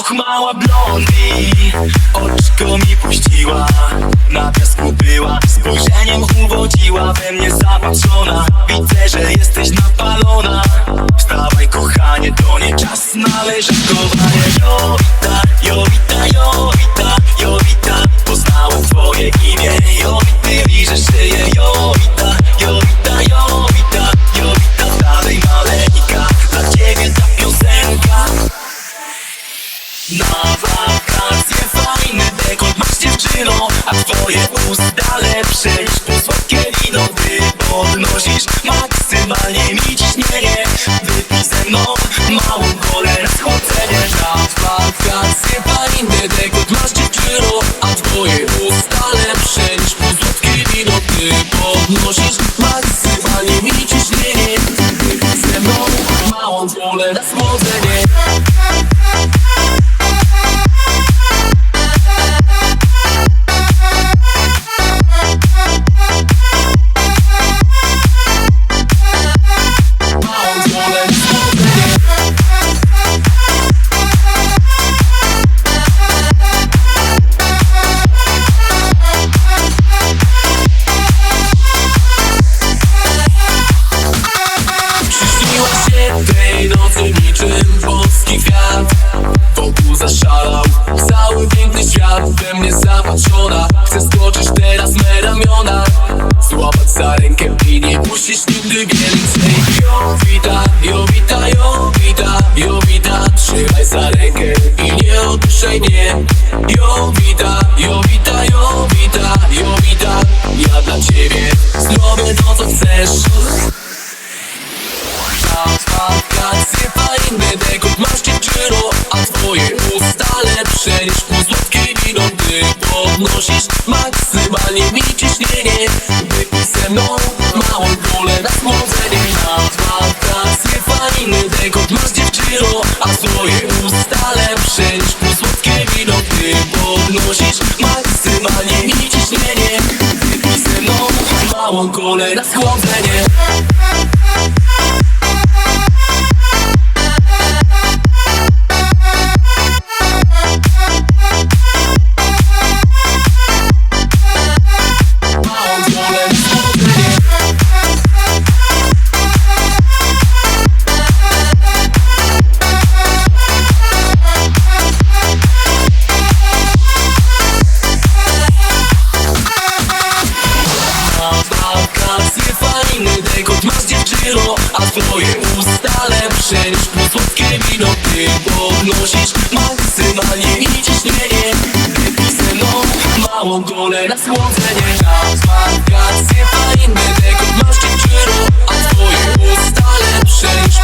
Och mała blondi Oczko mi puściła. Na piasku była Spojrzeniem uwodziła. We mnie zapatrzona Widzę, że jesteś napalona. Wstawaj kochanie, to nie czas na leżakowanie Jowita, na wakacje fajny dekolt masz dziewczyno A twoje usta lepsze niż po słodkie wino. Ty podnosisz Jowita, Jowita, Jowita, Jowita Trzymaj za rękę i nie opuszczaj mnie. Jowita, Jowita, Jowita, Jowita Ja dla ciebie zrobię to co chcesz. Wakacje fajny dekolt masz dziewczyno A twoje usta lepsze niż po słodkie wino Ty podnosisz maksymalnie mi ciśnienie Wypij ze kulę na schłodzenie lepsze niż wino Ty podnosisz. Maksymalnie mi ciśnienie Wypij ze mną. Małą golę na schłodzenie Na wakacje dekolt masz dziewczyno A twoje usta lepsze niż